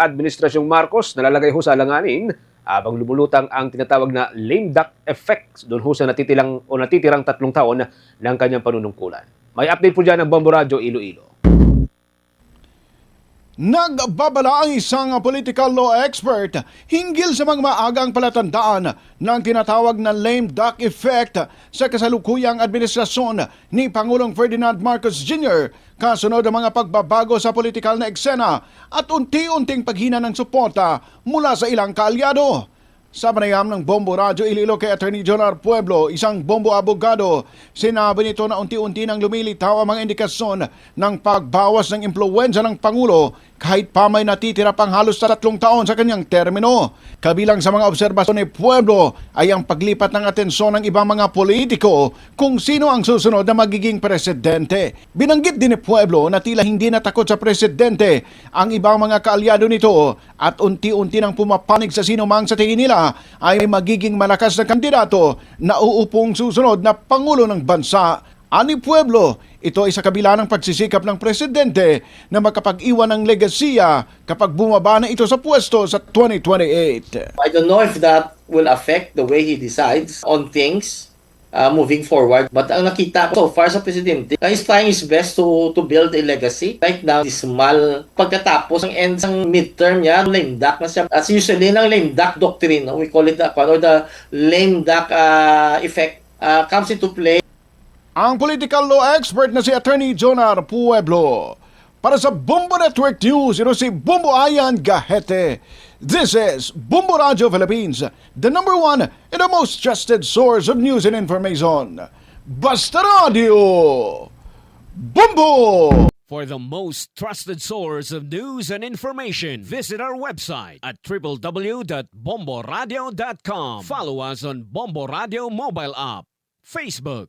Administrasyong Marcos nalalagay ho sa alanganin habang lumulutang ang tinatawag na lame duck effect doon ho sa natitilang o natitirang tatlong taon ng kanyang panunungkulan. May update po dyan ng Bombo Radio Iloilo. Nagbabala ang isang political law expert hinggil sa mga maagang palatandaan ng tinatawag na lame duck effect sa kasalukuyang administrasyon ni Pangulong Ferdinand Marcos Jr. kasunod ang mga pagbabago sa politikal na eksena at unti-unting paghina ng suporta mula sa ilang kaalyado. Sa panayam ng Bombo Radyo Ililo kay Attorney Jonar Pueblo, isang bombo abogado, sinabi nito na unti-unti nang lumilitaw ang mga indikasyon ng pagbawas ng impluensya ng Pangulo kahit pa may natitira pang halos tatlong taon sa kanyang termino. Kabilang sa mga obserbasyon ni Pueblo ay ang paglipat ng atensyon ng ibang mga politiko kung sino ang susunod na magiging presidente. Binanggit din ni Pueblo na tila hindi natakot sa presidente ang ibang mga kaalyado nito at unti-unti nang pumapanig sa sino mang sa tingin nila ay magiging malakas na kandidato na uupong susunod na Pangulo ng Bansa. Ani Pueblo, ito ay sa kabila ng pagsisikap ng presidente na makapag-iwan ng legasiya kapag bumaba na ito sa pwesto sa 2028. I don't know if that will affect the way he decides on things uh, moving forward. But ang nakita ko so far sa presidente, he's trying his best to to build a legacy. Right now, dismal. Pagkatapos ng end ng midterm niya, lame duck na siya. As usually, ng lame duck doctrine, we call it the, or the lame duck uh, effect uh, comes into play Ang political law expert na si Attorney Jonar Pueblo. Para sa Bombo Network News, ito si Bombo Ayan Gahete. This is Bombo Radio Philippines, the number one and the most trusted source of news and information. Basta Radio! Bombo! For the most trusted source of news and information, visit our website at www.bomboradio.com. Follow us on Bombo Radio mobile app, Facebook,